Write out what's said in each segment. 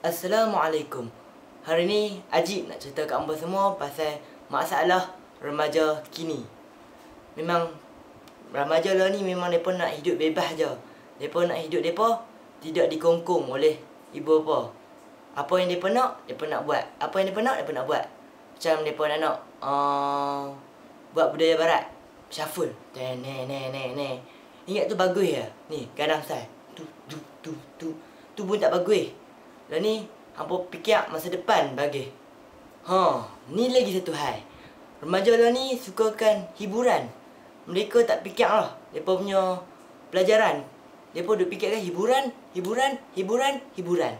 Assalamualaikum. Hari ni Ajib nak cerita kat hamba semua pasal masalah remaja kini. Memang remaja lah ni memang depa nak hidup bebas je. Depa nak hidup depa tidak dikongkong oleh ibu bapa. Apa yang depa nak, depa nak buat. Apa yang depa nak, depa nak buat. Macam depa nak nak uh, buat budaya barat. Shuffle. Ne ne ne ne. Ingat tu bagus ya. Ni, gadang sai. Tu tu tu tu. Tu pun tak bagus. Lah ni hampa fikir masa depan bagi. Ha, ni lagi satu hal. Remaja lah ni sukakan hiburan. Mereka tak fikir lah. Mereka punya pelajaran. Mereka duk fikirkan hiburan, hiburan, hiburan, hiburan.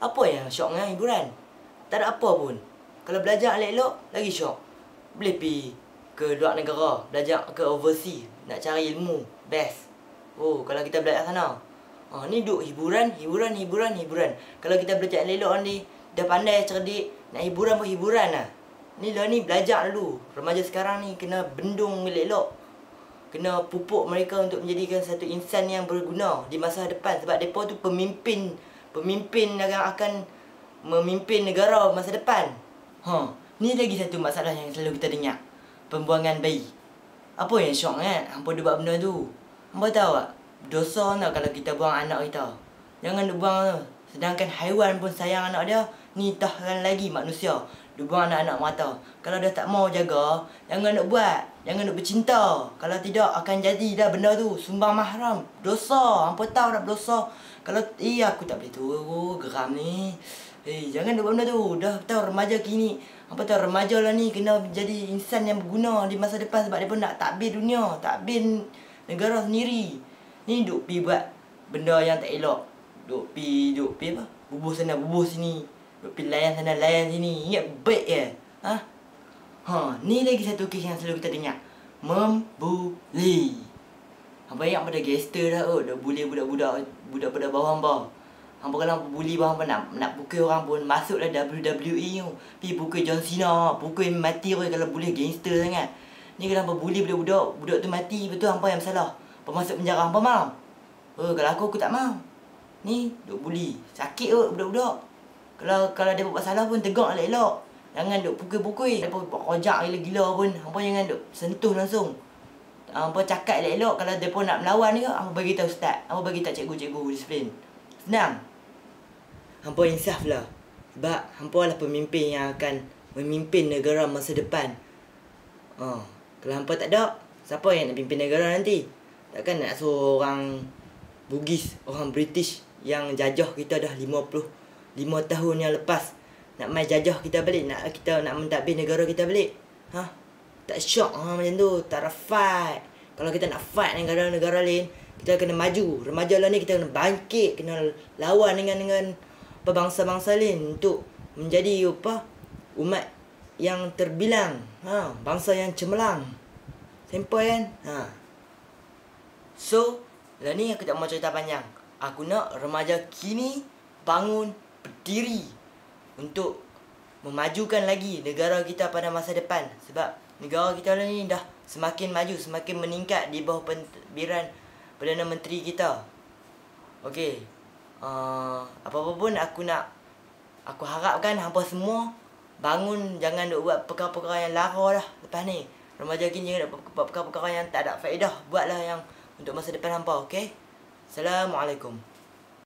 Apa yang syok dengan hiburan? Tak ada apa pun. Kalau belajar elok-elok, lagi syok. Boleh pergi ke luar negara. Belajar ke overseas. Nak cari ilmu. Best. Oh, kalau kita belajar sana. Ha, ni duk hiburan, hiburan, hiburan, hiburan. Kalau kita belajar elok ni, dah pandai, cerdik, nak hiburan pun hiburan lah. Ni lah ni belajar dulu. Remaja sekarang ni kena bendung elok-elok. Kena pupuk mereka untuk menjadikan satu insan yang berguna di masa depan. Sebab mereka tu pemimpin. Pemimpin yang akan memimpin negara masa depan. Ha, ni lagi satu masalah yang selalu kita dengar. Pembuangan bayi. Apa yang syok kan? Hampa dia buat benda tu. Hampa tahu tak? Dosa tau kalau kita buang anak kita. Jangan buang tu. Sedangkan haiwan pun sayang anak dia, ni tahkan lagi manusia. Duk buang anak-anak mata. Kalau dia tak mau jaga, jangan duk buat. Jangan duk bercinta. Kalau tidak akan jadi dah benda tu sumbang mahram. Dosa. Hampa tahu dah dosa. Kalau iya aku tak boleh tu geram ni. Eh, jangan duk buat benda tu. Dah tahu remaja kini. Apa tahu remaja lah ni kena jadi insan yang berguna di masa depan sebab dia pun nak takbir dunia, takbir negara sendiri. Ni duk pi buat benda yang tak elok. Duk pi duk pi apa? Bubuh sana bubuh sini. Duk pi layan sana layan sini. Ingat baik ya. Ha? Ha, ni lagi satu kes yang selalu kita dengar. Membuli. Apa yang pada gangster dah oh, dah bully budak-budak budak-budak bawah hamba. Hamba kalau bully bawah hamba nak nak pukul orang pun masuklah WWE tu. Pi pukul John Cena, pukul mati orang kalau bully gangster sangat. Ni kalau bully budak-budak, budak tu mati betul hampa yang salah. Pemasuk penjara apa mau? Oh, kalau aku aku tak mau. Ni duk buli. Sakit kot budak-budak. Kalau kalau dia buat salah pun tegak elok-elok. Jangan duk pukul-pukul. Apa buat rojak gila-gila pun. Hampa jangan duk sentuh langsung. Hampa cakap elok-elok kalau dia pun nak melawan ke, hampa bagi tahu ustaz. Hampa bagi tahu cikgu-cikgu disiplin. Senang. Hampa insaf lah. Sebab hampa lah pemimpin yang akan memimpin negara masa depan. Oh, kalau hampa tak ada, siapa yang nak pimpin negara nanti? Takkan nak suruh orang Bugis, orang British yang jajah kita dah 50 5 tahun yang lepas nak mai jajah kita balik, nak kita nak mentadbir negara kita balik. Ha? Tak syok ha, macam tu, tak ada fight. Kalau kita nak fight dengan negara-negara lain, kita kena maju. Remaja lah ni kita kena bangkit, kena lawan dengan dengan bangsa-bangsa lain untuk menjadi apa? Umat yang terbilang, ha, bangsa yang cemerlang. Simple kan? Ha. So, lah ni aku tak mau cerita panjang. Aku nak remaja kini bangun berdiri untuk memajukan lagi negara kita pada masa depan. Sebab negara kita ni dah semakin maju, semakin meningkat di bawah pentadbiran Perdana Menteri kita. Okey. Uh, apa-apa pun aku nak aku harapkan hampa semua bangun jangan duk buat perkara-perkara yang lara dah lepas ni. Remaja kini jangan buat perkara-perkara yang tak ada faedah. Buatlah yang untuk masa depan hampa, okey? Assalamualaikum.